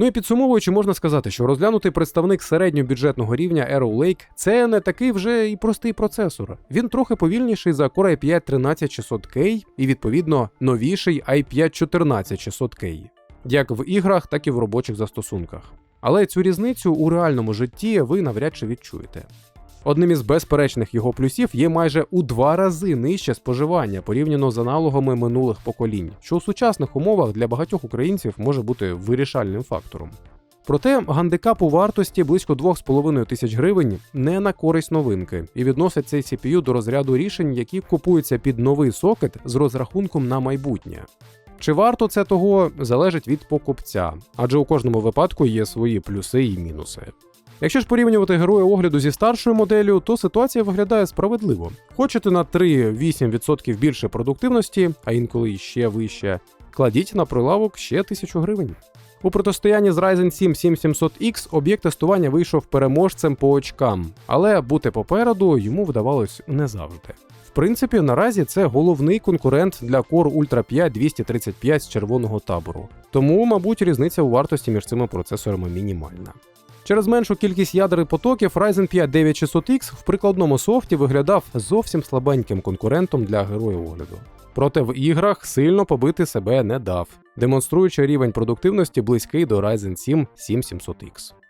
Ну і підсумовуючи, можна сказати, що розглянутий представник середньобюджетного рівня Arrow Lake – це не такий вже і простий процесор. Він трохи повільніший за Core i5 13600K і відповідно новіший i5 14600K, як в іграх, так і в робочих застосунках. Але цю різницю у реальному житті ви навряд чи відчуєте. Одним із безперечних його плюсів є майже у два рази нижче споживання порівняно з аналогами минулих поколінь, що у сучасних умовах для багатьох українців може бути вирішальним фактором. Проте гандикап у вартості близько 2,5 тисяч гривень не на користь новинки і відносить цей CPU до розряду рішень, які купуються під новий сокет з розрахунком на майбутнє. Чи варто це того, залежить від покупця, адже у кожному випадку є свої плюси і мінуси. Якщо ж порівнювати героя огляду зі старшою моделлю, то ситуація виглядає справедливо. Хочете на 3-8% більше продуктивності, а інколи ще вище, кладіть на прилавок ще 1000 гривень. У протистоянні з Ryzen 7 7700X об'єкт тестування вийшов переможцем по очкам, але бути попереду йому вдавалось не завжди. В принципі, наразі це головний конкурент для Core Ultra 5 235 з червоного табору. Тому, мабуть, різниця у вартості між цими процесорами мінімальна. Через меншу кількість ядер і потоків Ryzen 5 9600X в прикладному софті виглядав зовсім слабеньким конкурентом для героїв огляду. Проте в іграх сильно побити себе не дав, демонструючи рівень продуктивності близький до Ryzen 7 7700X.